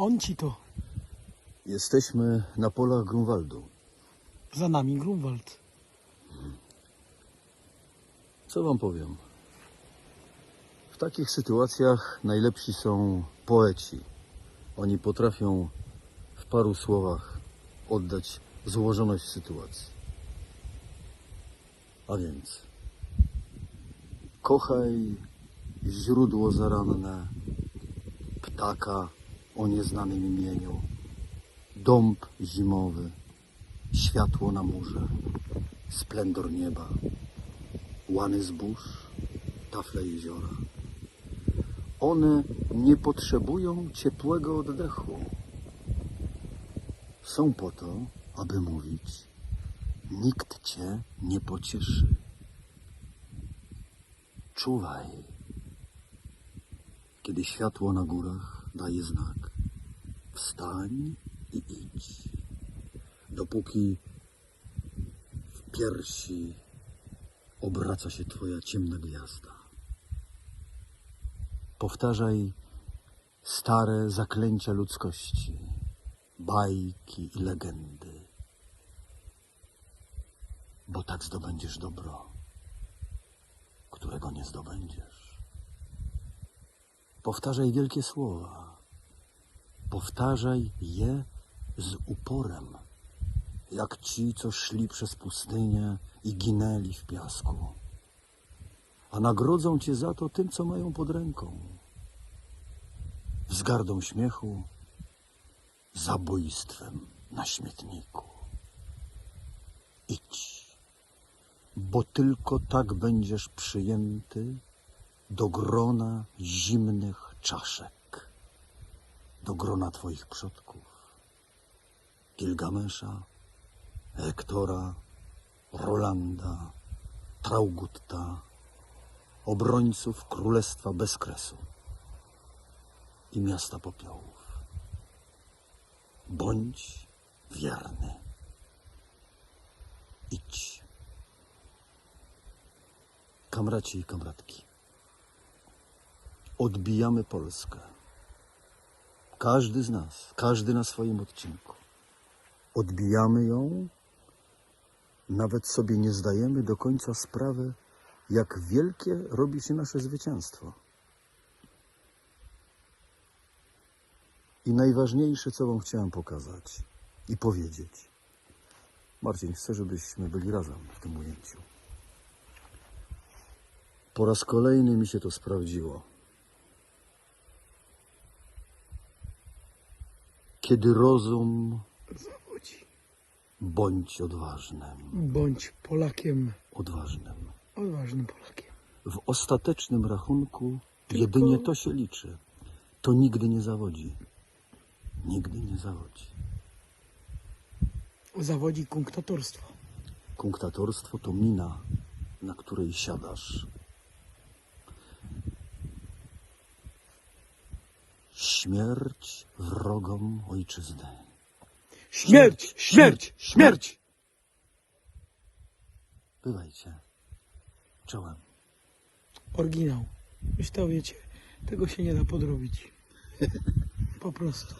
On ci to. Jesteśmy na polach Grunwaldu. Za nami Grunwald. Co wam powiem? W takich sytuacjach najlepsi są poeci. Oni potrafią w paru słowach oddać złożoność sytuacji. A więc kochaj źródło zaranne, ptaka o nieznanym imieniu, dąb zimowy, światło na murze, splendor nieba, łany zbóż, tafle jeziora. One nie potrzebują ciepłego oddechu. Są po to, aby mówić, nikt cię nie pocieszy. Czuwaj. Kiedy światło na górach daje znak, wstań i idź. Dopóki w piersi obraca się Twoja ciemna gwiazda. Powtarzaj stare zaklęcia ludzkości, bajki i legendy, bo tak zdobędziesz dobro, którego nie zdobędziesz. Powtarzaj wielkie słowa, powtarzaj je z uporem jak ci, co szli przez pustynię i ginęli w piasku. A nagrodzą cię za to tym, co mają pod ręką. Wzgardą śmiechu, zabójstwem na śmietniku. Idź, bo tylko tak będziesz przyjęty do grona zimnych czaszek, do grona twoich przodków. Gilgamesza, Hektora, Rolanda, Traugutta, obrońców Królestwa bez kresu i miasta popiołów. Bądź wierny. Idź. Kamraci i kamratki, odbijamy Polskę. Każdy z nas, każdy na swoim odcinku. Odbijamy ją nawet sobie nie zdajemy do końca sprawy, jak wielkie robi się nasze zwycięstwo. I najważniejsze, co Wam chciałem pokazać i powiedzieć. Marcin, chcę, żebyśmy byli razem w tym ujęciu. Po raz kolejny mi się to sprawdziło. Kiedy rozum Zawodzi. bądź odważnym, Bądź Polakiem. odważnym. Odważnym Polakiem. W ostatecznym rachunku Tylko- jedynie to się liczy. To nigdy nie zawodzi. Nigdy nie zawodzi. Zawodzi kunktatorstwo. Kunktatorstwo to mina, na której siadasz. Śmierć wrogom ojczyzny. Śmierć! Śmierć! Śmierć! Bywajcie. Czołem. Oryginał. Już to wiecie, tego się nie da podrobić. Po prostu.